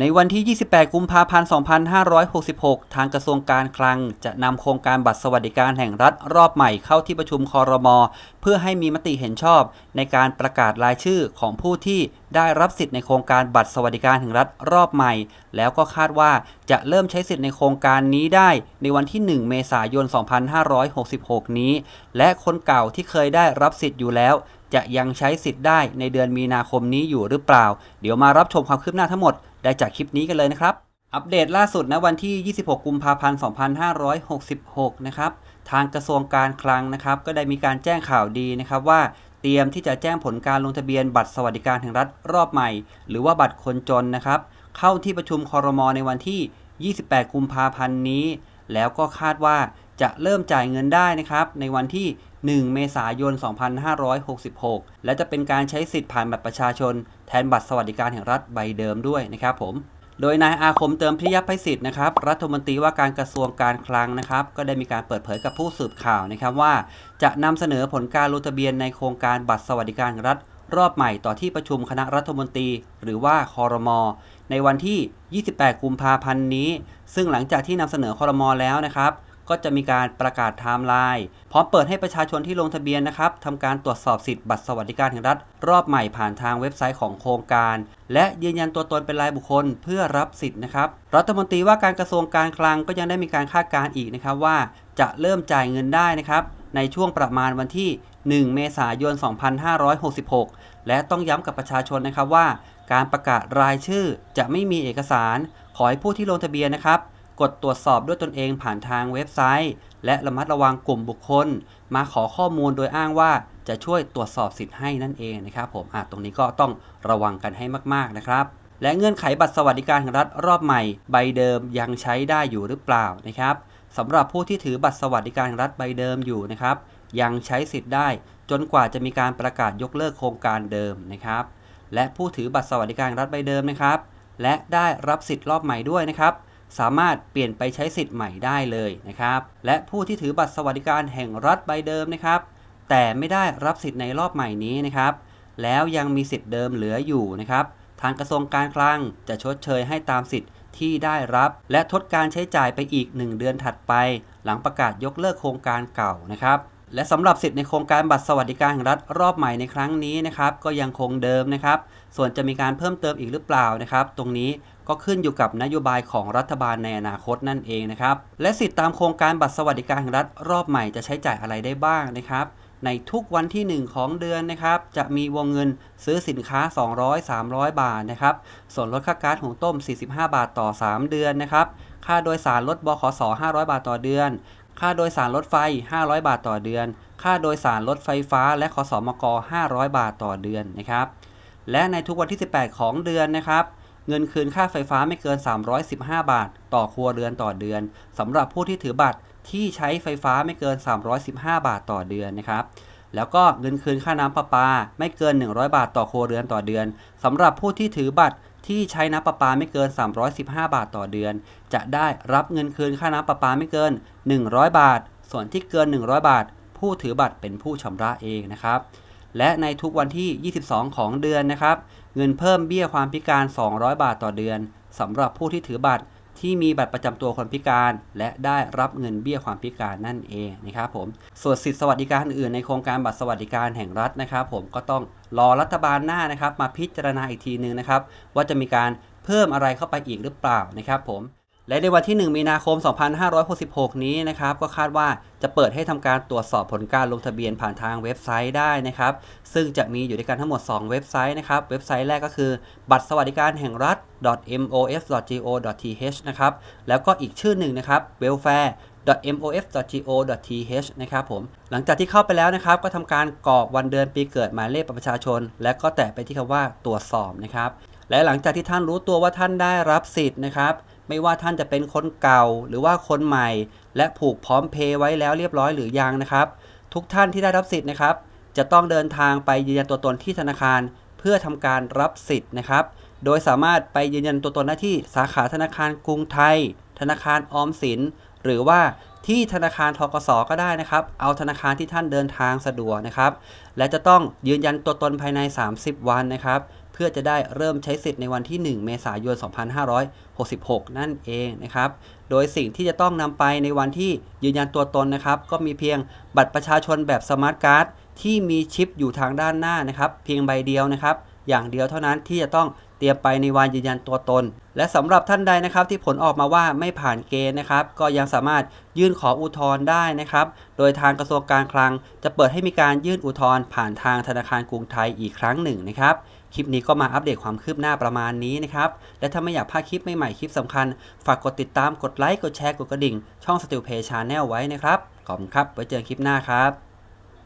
ในวันที่ 28 กุมภาพันธ์ 2566 ทางกระทรวงการคลัง จะนำโครงการบัตรสวัสดิการแห่งรัฐรอบใหม่เข้าที่ประชุมคอรมอเพื่อให้มีมติเห็นชอบ ในการประกาศรายชื่อของผู้ที่ได้รับสิทธิ์ในโครงการบัตรสวัสดิการแห่งรัฐรอบใหม่ แล้วก็คาดว่าจะเริ่มใช้สิทธิ์ในโครงการนี้ได้ ในวันที่ 1 เมษายน 2566 นี้ และคนเก่าที่เคยได้รับสิทธิ์อยู่แล้ว จะยังใช้สิทธิ์ได้ในเดือนมีนาคมนี้อยู่หรือเปล่า เดี๋ยวมารับชมความคืบหน้าทั้งหมดได้จากคลิปนี้กันเลยนะครับ อัปเดตล่าสุดนะวันที่ 26 กุมภาพันธ์ 2566 นะครับ ทางกระทรวงการคลังนะครับ ก็ได้มีการแจ้งข่าวดีนะครับว่าเตรียมที่จะแจ้งผลการลงทะเบียนบัตรสวัสดิการแห่งรัฐรอบใหม่ หรือว่าบัตรคนจนนะครับ เข้าที่ประชุมคอรมอในวันที่ 28 กุมภาพันธ์นี้ แล้วก็คาดว่าจะเริ่มจ่ายเงินได้นะครับ ในวันที่ 1 เมษายน 2566 และจะเป็นการใช้สิทธิ์ผ่านบัตรประชาชน แทนบัตรสวัสดิการแห่งรัฐใบเดิมด้วยนะครับผมโดยนายอาคมเติมพิยภัยศิษย์นะครับรัฐมนตรีว่าการกระทรวงการคลังนะครับ ก็ได้มีการเปิดเผยกับผู้สืบข่าวนะครับว่า จะนำเสนอผลการลงทะเบียนในโครงการบัตรสวัสดิการรัฐ รอบใหม่ต่อที่ประชุมคณะรัฐมนตรี หรือว่าคอรมอในวันที่ 28 กุมภาพันธ์นี้ ซึ่งหลังจากที่นำเสนอคอรมอแล้วนะครับ ก็จะมีการประกาศไทม์ไลน์พร้อมเปิดให้ประชาชนที่ลงทะเบียนนะครับทำการตรวจสอบสิทธิ์บัตรสวัสดิการแห่งรัฐ รอบใหม่ผ่านทางเว็บไซต์ของโครงการ และยืนยันตัวตนเป็นรายบุคคลเพื่อรับสิทธิ์นะครับรัฐมนตรีว่าการกระทรวงการคลังก็ยังได้มีการคาดการณ์อีกนะครับว่า จะเริ่มจ่ายเงินได้นะครับในช่วงประมาณวันที่ 1 เมษายน 2566 และต้องย้ำกับประชาชนนะครับว่า การประกาศรายชื่อจะไม่มีเอกสาร ขอให้ผู้ที่ลงทะเบียนนะครับ กดตรวจสอบด้วยตนเองผ่านทางเว็บไซต์ และระมัดระวังกลุ่มบุคคล มาขอข้อมูลโดยอ้างว่าจะช่วยตรวจสอบสิทธิ์ให้นั่นเองนะครับผมอะตรงนี้ก็ต้องระวังกันให้มาก ๆ นะครับ และเงื่อนไขบัตรสวัสดิการแห่งรัฐรอบใหม่ ใบเดิมยังใช้ได้อยู่หรือเปล่านะครับสำหรับผู้ที่ถือบัตรสวัสดิการแห่งรัฐใบเดิมอยู่นะครับ ยังใช้สิทธิ์ได้ จนกว่าจะมีการประกาศยกเลิกโครงการเดิมนะครับ และผู้ถือบัตรสวัสดิการรัฐใบเดิมนะครับ และได้รับสิทธิ์รอบใหม่ด้วยนะครับ สามารถเปลี่ยนไปใช้สิทธิ์ใหม่ได้เลยนะครับ และผู้ที่ถือบัตรสวัสดิการแห่งรัฐใบเดิมนะครับ แต่ไม่ได้รับสิทธิ์ในรอบใหม่นี้นะครับ แล้วยังมีสิทธิ์เดิมเหลืออยู่นะครับ ทางกระทรวงการคลังจะชดเชยให้ตามสิทธิ์ที่ได้รับ และทดการใช้จ่ายไปอีก 1 เดือนถัดไป หลังประกาศยกเลิกโครงการเก่านะครับและสำหรับสิทธิ์ในโครงการบัตรสวัสดิการแห่งรัฐรอบใหม่ในครั้งนี้นะครับ ก็ยังคงเดิมนะครับ ส่วนจะมีการเพิ่มเติมอีกหรือเปล่านะครับ ตรงนี้ ก็ขึ้นอยู่กับนโยบายของรัฐบาลในอนาคตนั่นเองนะครับ และสิทธิตามโครงการบัตรสวัสดิการแห่งรัฐรอบใหม่จะใช้จ่ายอะไรได้บ้างนะครับ ในทุกวันที่ 1 ของเดือนนะครับ จะมีวงเงินซื้อสินค้า 200-300 บาทนะครับ ส่วนลดค่าก๊าซหุงต้ม 45 บาทต่อ 3 เดือนนะครับ ค่าโดยสารรถบขส500 บาทต่อเดือน ค่าโดยสารรถไฟ 500 บาทต่อเดือน ค่าโดยสารรถไฟฟ้า และขสมก 500 บาทต่อเดือนนะครับ และในทุกวันที่ 18 ของเดือนนะครับ เงินคืนค่าไฟฟ้าไม่เกิน 315 บาท ต่อครัวเรือนต่อเดือนสำหรับผู้ที่ถือบัตรที่ใช้ไฟฟ้าไม่เกิน 315 บาทต่อเดือนนะครับแล้วก็เงินคืนค่าน้ำประปาไม่เกิน 100 บาทต่อครัวเรือนต่อเดือนสำหรับผู้ที่ถือบัตรที่ใช้น้ำประปาไม่เกิน 315 บาทต่อเดือน จะได้รับเงินคืนค่าน้ำประปาไม่เกิน 100 บาท ส่วนที่เกิน 100 บาท ผู้ถือบัตรเป็นผู้ชำระเองนะครับ และในทุกวันที่ 22 ของเดือนนะครับ เงินเพิ่มเบี้ยความพิการ 200 บาทต่อเดือนสำหรับผู้ที่ถือบัตรที่มีบัตรประจำตัวคนพิการ และได้รับเงินเบี้ยความพิการนั่นเองนะครับผมส่วนสิทธิสวัสดิการอื่นในโครงการบัตรสวัสดิการแห่งรัฐนะครับ ผมก็ต้องรอรัฐบาลหน้านะครับ มาพิจารณาอีกทีหนึ่งนะครับ ว่าจะมีการเพิ่มอะไรเข้าไปอีกหรือเปล่านะครับผม และในวันที่ 1 มีนาคม 2566 นี้นะครับ ก็คาดว่าจะเปิดให้ทำการตรวจสอบผลการลงทะเบียนผ่านทางเว็บไซต์ได้นะครับ ซึ่งจะมีอยู่ด้วยกันทั้งหมด 2 เว็บไซต์นะครับ เว็บไซต์แรกก็คือ บัตรสวัสดิการแห่งรัฐ mof.go.th นะครับ แล้วก็อีกชื่อหนึ่งนะครับ welfare mof.go.th นะครับผม หลังจากที่เข้าไปแล้วนะครับ ก็ทำการกรอกวันเดือนปีเกิดหมายเลขประชาชน และก็แตะไปที่คำว่าตรวจสอบนะครับ และหลังจากที่ท่านรู้ตัวว่าท่านได้รับสิทธิ์นะครับ ไม่ว่าท่านจะเป็นคนเก่าหรือว่าคนใหม่ และผูกพร้อมเพย์ไว้แล้วเรียบร้อยหรือยังนะครับ ทุกท่านที่ได้รับสิทธิ์นะครับ จะต้องเดินทางไปยืนยันตัวตนที่ธนาคาร เพื่อทำการรับสิทธิ์นะครับ โดยสามารถไปยืนยันตัวตนได้ที่สาขาธนาคารกรุงไทย ธนาคารออมสิน หรือว่า ที่ธนาคารทกสก็ได้นะครับ เอาธนาคารที่ท่านเดินทางสะดวกนะครับ และจะต้องยืนยันตัวตนภายใน 30 วันนะครับ เพื่อจะได้เริ่มใช้สิทธิ์ในวันที่ 1 เมษายน 2566 นั่นเองนะครับ โดยสิ่งที่จะต้องนำไปในวันที่ยืนยันตัวตนนะครับ ก็มีเพียงบัตรประชาชนแบบสมาร์ทการ์ดที่มีชิปอยู่ทางด้านหน้านะครับ เพียงใบเดียวนะครับ อย่างเดียวเท่านั้นที่จะต้อง เตรียมไปในวันยืนยันตัวตน และสำหรับท่านใดนะครับที่ผลออกมาว่าไม่ผ่านเกณฑ์นะครับ ก็ยังสามารถยื่นขออุทธรณ์ได้นะครับ โดยทางกระทรวงการคลัง จะเปิดให้มีการยื่นอุทธรณ์ผ่านทางธนาคารกรุงไทยอีกครั้งหนึ่งนะครับคลิปนี้ก็มาอัปเดตความคืบหน้าประมาณนี้นะครับ และถ้าไม่อยากพลาดคลิปใหม่ๆคลิปสำคัญ ฝากกดติดตามกดไลค์กดแชร์กดกระดิ่ง ช่อง s t i l Pay Channel ไว้นะครับ ขอบคุณครับ ไว้เจอกันคลิปหน้าครับ